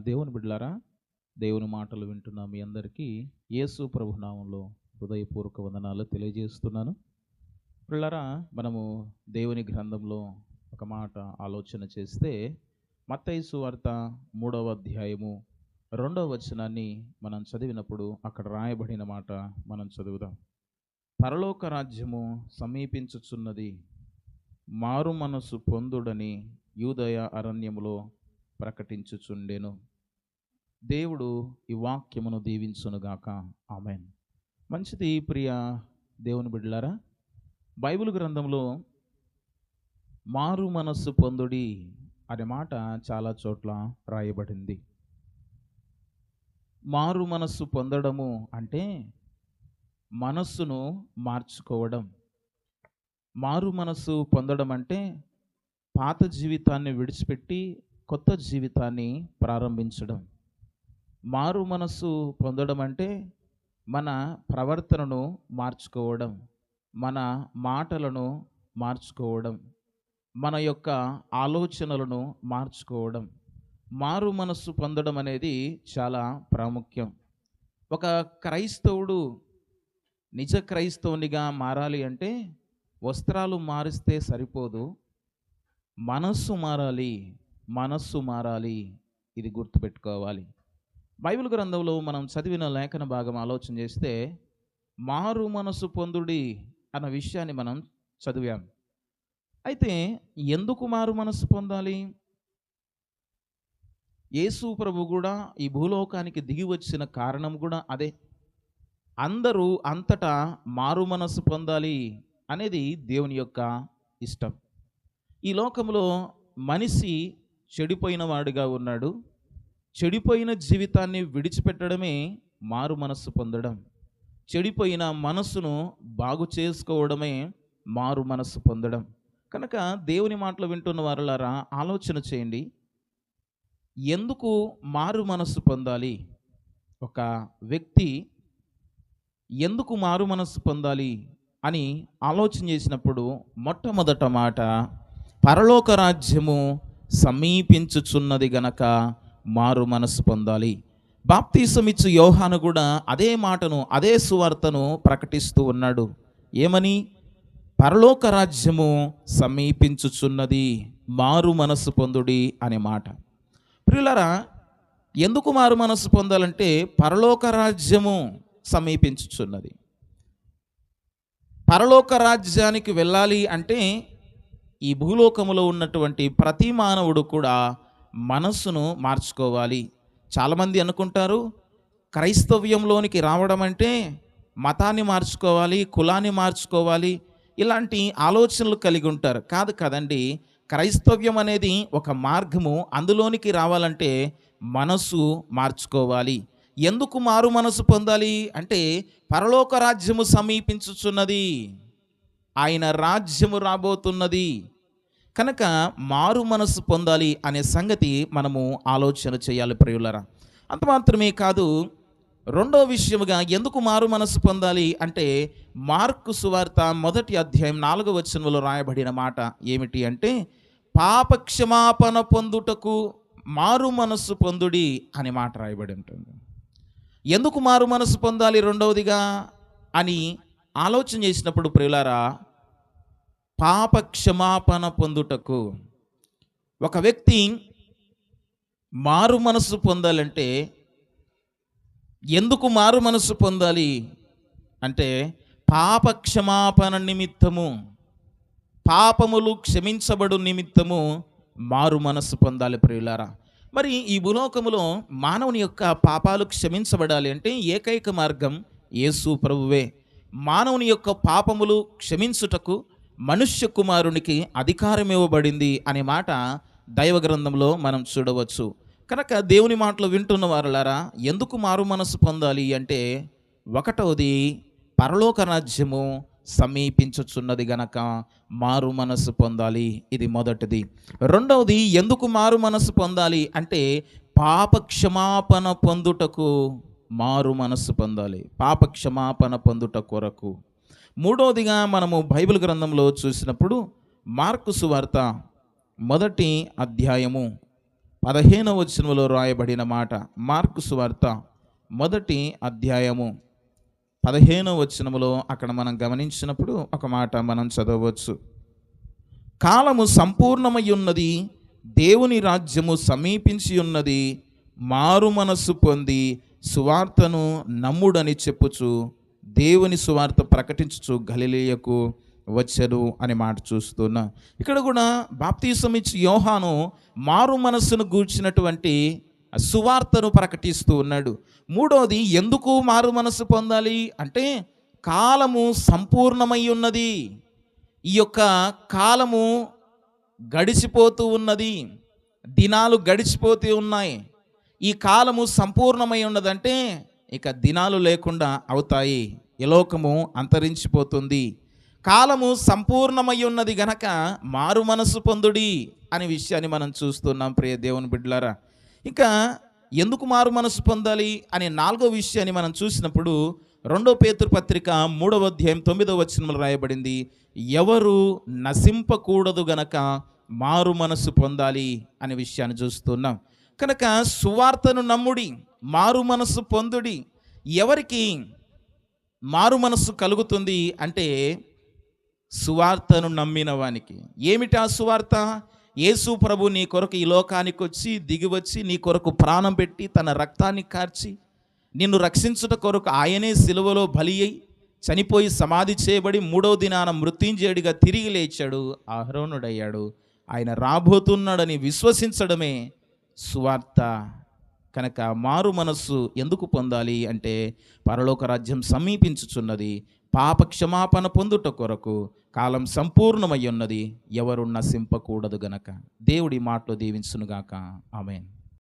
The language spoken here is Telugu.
దేవుని బిడ్డలారా దేవుని మాటలు వింటున్న మీ అందరికీ యేసు ప్రభునామంలో హృదయపూర్వక వందనాలు తెలియజేస్తున్నాను. పిల్లరా మనము దేవుని గ్రంథంలో ఒక మాట ఆలోచన చేస్తే మత్తైసు వార్త మూడవ అధ్యాయము రెండవ వచనాన్ని మనం చదివినప్పుడు అక్కడ రాయబడిన మాట మనం చదువుదాం. పరలోక రాజ్యము సమీపించుచున్నది మారు మనసు పొందుడని యూదయ అరణ్యములో ప్రకటించుచుండెను. దేవుడు ఈ వాక్యమును దీవించునుగాక. ఆమెన్. మంచిది ప్రియ దేవుని బిడ్డలారా బైబిల్ గ్రంథంలో మారు మనస్సు పొందుడి అనే మాట చాలా చోట్ల రాయబడింది. మారు మనస్సు పొందడము అంటే మనస్సును మార్చుకోవడం. మారు మనస్సు పొందడం అంటే పాత జీవితాన్ని విడిచిపెట్టి కొత్త జీవితాన్ని ప్రారంభించడం. మారు మనస్సు పొందడం అంటే మన ప్రవర్తనను మార్చుకోవడం మన మాటలను మార్చుకోవడం మన యొక్క ఆలోచనలను మార్చుకోవడం. మారు మనస్సు పొందడం అనేది చాలా ప్రాముఖ్యం. ఒక క్రైస్తవుడు నిజ క్రైస్తవునిగా మారాలి అంటే వస్త్రాలు మారిస్తే సరిపోదు మనస్సు మారాలి మనస్సు మారాలి ఇది గుర్తుపెట్టుకోవాలి. బైబిల్ గ్రంథంలో మనం చదివిన లేఖన భాగం ఆలోచన చేస్తే మారు మనసు పొందుడి అన్న విషయాన్ని మనం చదివాం. అయితే ఎందుకు మారు మనసు పొందాలి? యేసు ప్రభు కూడా ఈ భూలోకానికి దిగి వచ్చిన కారణం కూడా అదే. అందరూ అంతటా మారు మనసు పొందాలి అనేది దేవుని యొక్క ఇష్టం. ఈ లోకంలో మనిషి చెడిపోయిన వాడిగా ఉన్నాడు. చెడిపోయిన జీవితాన్ని విడిచిపెట్టడమే మారు మనస్సు పొందడం. చెడిపోయిన మనస్సును బాగు చేసుకోవడమే మారు మనస్సు పొందడం. కనుక దేవుని మాటలు వింటున్న వారులారా ఆలోచన చేయండి. ఎందుకు మారు మనస్సు పొందాలి? ఒక వ్యక్తి ఎందుకు మారు మనస్సు పొందాలి అని ఆలోచన చేసినప్పుడు మొట్టమొదట మాట పరలోక రాజ్యము సమీపించుచున్నది గనక మారు మనసు పొందాలి. బాప్తీసమిచ్చు యోహాను కూడా అదే మాటను అదే సువార్తను ప్రకటిస్తూ ఉన్నాడు. ఏమని? పరలోక రాజ్యము సమీపించుచున్నది మారు మనసు పొందుడి అనే మాట. ప్రియులరా ఎందుకు మారు మనసు పొందాలంటే పరలోక రాజ్యము సమీపించుచున్నది. పరలోక రాజ్యానికి వెళ్ళాలి అంటే ఈ భూలోకములో ఉన్నటువంటి ప్రతి మానవుడు కూడా మనస్సును మార్చుకోవాలి. చాలామంది అనుకుంటారు క్రైస్తవ్యంలోనికి రావడం అంటే మతాన్ని మార్చుకోవాలి కులాన్ని మార్చుకోవాలి ఇలాంటి ఆలోచనలు కలిగి ఉంటారు. కాదు కదండి క్రైస్తవ్యం అనేది ఒక మార్గము. అందులోనికి రావాలంటే మనసు మార్చుకోవాలి. ఎందుకు మారు మనసు పొందాలి? అంటే పరలోక రాజ్యము సమీపించుచున్నది. ఆయన రాజ్యము రాబోతున్నది. కనుక మారు మనసు పొందాలి అనే సంగతి మనము ఆలోచన చేయాలి ప్రియులరా. అంత మాత్రమే కాదు రెండో విషయముగా ఎందుకు మారు మనసు పొందాలి అంటే మార్కు సువార్త మొదటి అధ్యాయం నాలుగో వచనంలో రాయబడిన మాట ఏమిటి అంటే పాప క్షమాపణ పొందుటకు మారు మనస్సు పొందుడి అనే మాట రాయబడి ఉంటుంది. ఎందుకు మారు మనసు పొందాలి రెండవదిగా అని ఆలోచన చేసినప్పుడు ప్రియులారా పాప క్షమాపణ పొందుటకు. ఒక వ్యక్తి మారు మనసు పొందాలంటే ఎందుకు మారు మనసు పొందాలి? అంటే పాప క్షమాపణ నిమిత్తము పాపములు క్షమించబడు నిమిత్తము మారు మనసు పొందాలి ప్రియులారా. మరి ఈ భూలోకములో మానవుని యొక్క పాపాలు క్షమించబడాలి అంటే ఏకైక మార్గం యేసు ప్రభువే. మానవుని యొక్క పాపములు క్షమించుటకు మనుష్య కుమారునికి అధికారం ఇవ్వబడింది అనే మాట దైవ గ్రంథంలో మనం చూడవచ్చు. కనుక దేవుని మాటలు వింటున్న వారులారా ఎందుకు మారు మనసు పొందాలి అంటే ఒకటవది పరలోక రాజ్యము సమీపించుచున్నది గనక మారు మనసు పొందాలి. ఇది మొదటిది. రెండవది ఎందుకు మారు మనసు పొందాలి అంటే పాప క్షమాపణ పొందుటకు మారు మనసు పొందాలి. పాప క్షమాపణ పొందుట కొరకు. మూడవదిగా మనము బైబిల్ గ్రంథంలో చూసినప్పుడు మార్కు సువార్త మొదటి అధ్యాయము పదిహేనవ వచనంలో రాయబడిన మాట. మార్కు సువార్త మొదటి అధ్యాయము పదిహేనవ వచనములో అక్కడ మనం గమనించినప్పుడు ఒక మాట మనం చదవవచ్చు. కాలము సంపూర్ణమై ఉన్నది దేవుని రాజ్యము సమీపించి ఉన్నది మారు మనస్సు పొంది సువార్తను నమ్ముడని చెప్పుచు దేవుని సువార్త ప్రకటించుచు గలిలేయకు వచ్చాడు అనే మాట చూస్తున్నా. ఇక్కడ కూడా బాప్తీసం ఇచ్చి యోహాను మారు మనస్సును గూర్చినటువంటి సువార్తను ప్రకటిస్తూ ఉన్నాడు. మూడోది ఎందుకు మారు మనస్సు పొందాలి? అంటే కాలము సంపూర్ణమై ఉన్నది. ఈ యొక్క కాలము గడిచిపోతూ ఉన్నది. దినాలు గడిచిపోతూ ఉన్నాయి. ఈ కాలము సంపూర్ణమై ఉన్నదంటే ఇక దినాలు లేకుండా అవుతాయి. ఈ లోకము అంతరించిపోతుంది. కాలము సంపూర్ణమై ఉన్నది గనక మారు మనసు పొందుడి అనే విషయాన్ని మనం చూస్తున్నాం ప్రియ దేవుని బిడ్డలారా. ఇంకా ఎందుకు మారు మనసు పొందాలి అనే నాలుగో విషయాన్ని మనం చూసినప్పుడు రెండో పేతురు పత్రిక మూడవ అధ్యాయం తొమ్మిదవ వచనంలో రాయబడింది ఎవరు నశింపకూడదు గనక మారు మనసు పొందాలి అనే విషయాన్ని చూస్తున్నాం. కనుక సువార్తను నమ్ముడి మారు మనసు పొందుడి ఎవరికి మారు మనస్సు కలుగుతుంది అంటే సువార్తను నమ్మిన వానికి. ఏమిటా సువార్త? యేసు ప్రభు నీ కొరకు ఈ లోకానికి వచ్చి దిగివచ్చి నీ కొరకు ప్రాణం పెట్టి తన రక్తాన్ని కార్చి నిన్ను రక్షించుట కొరకు ఆయనే సిలువలో బలి అయి చనిపోయి సమాధి చేయబడి మూడో దినాన మృత్యుంజేయుడిగా తిరిగి లేచాడు ఆహ్రోనుడయ్యాడు ఆయన రాబోతున్నాడని విశ్వసించడమే సువార్త కనుక మారు మనస్సు ఎందుకు పొందాలి అంటే పరలోక రాజ్యం సమీపించుచున్నది పాప క్షమాపణ పొందుట కొరకు కాలం సంపూర్ణమై ఉన్నది ఎవరు నశింపకూడదు గనక. దేవుడి మాటలు దీవించునుగాక. ఆమెన్.